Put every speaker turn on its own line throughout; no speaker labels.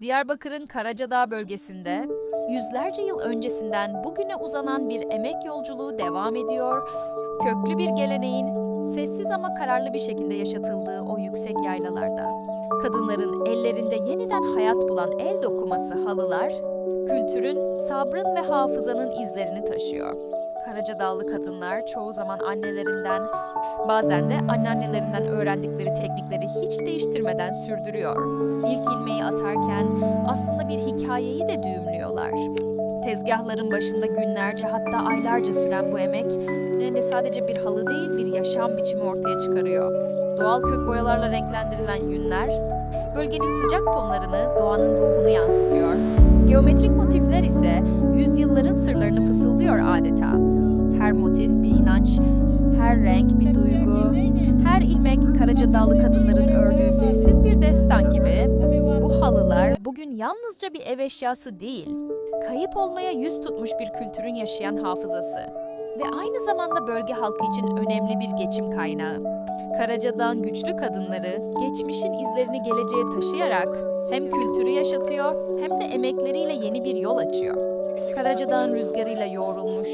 Diyarbakır'ın Karacadağ bölgesinde yüzlerce yıl öncesinden bugüne uzanan bir emek yolculuğu devam ediyor. Köklü bir geleneğin sessiz ama kararlı bir şekilde yaşatıldığı o yüksek yaylalarda. Kadınların ellerinde yeniden hayat bulan el dokuması halılar, kültürün, sabrın ve hafızanın izlerini taşıyor. Karacadağlı kadınlar çoğu zaman annelerinden, bazen de anneannelerinden öğrendikleri teknikleri hiç değiştirmeden sürdürüyor. İlk ilmeği atarken aslında bir hikayeyi de düğümlüyorlar. Tezgahların başında günlerce hatta aylarca süren bu emek ne sadece bir halı değil bir yaşam biçimi ortaya çıkarıyor. Doğal kök boyalarla renklendirilen yünler bölgenin sıcak tonlarını, doğanın ruhunu yansıtıyor. Motifler ise yüzyılların sırlarını fısıldıyor adeta. Her motif bir inanç, her renk bir duygu, her ilmek Karacadağlı kadınların ördüğü sessiz bir destan gibi bu halılar bugün yalnızca bir ev eşyası değil, kayıp olmaya yüz tutmuş bir kültürün yaşayan hafızası ve aynı zamanda bölge halkı için önemli bir geçim kaynağı. Karacadağ'ın güçlü kadınları geçmişin izlerini geleceğe taşıyarak hem kültürü yaşatıyor hem de emekleriyle yeni bir yol açıyor. Karacadağ'ın rüzgarıyla yoğrulmuş,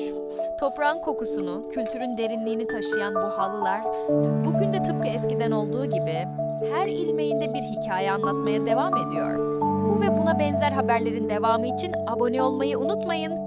toprağın kokusunu, kültürün derinliğini taşıyan bu halılar bugün de tıpkı eskiden olduğu gibi her ilmeğinde bir hikaye anlatmaya devam ediyor. Bu ve buna benzer haberlerin devamı için abone olmayı unutmayın.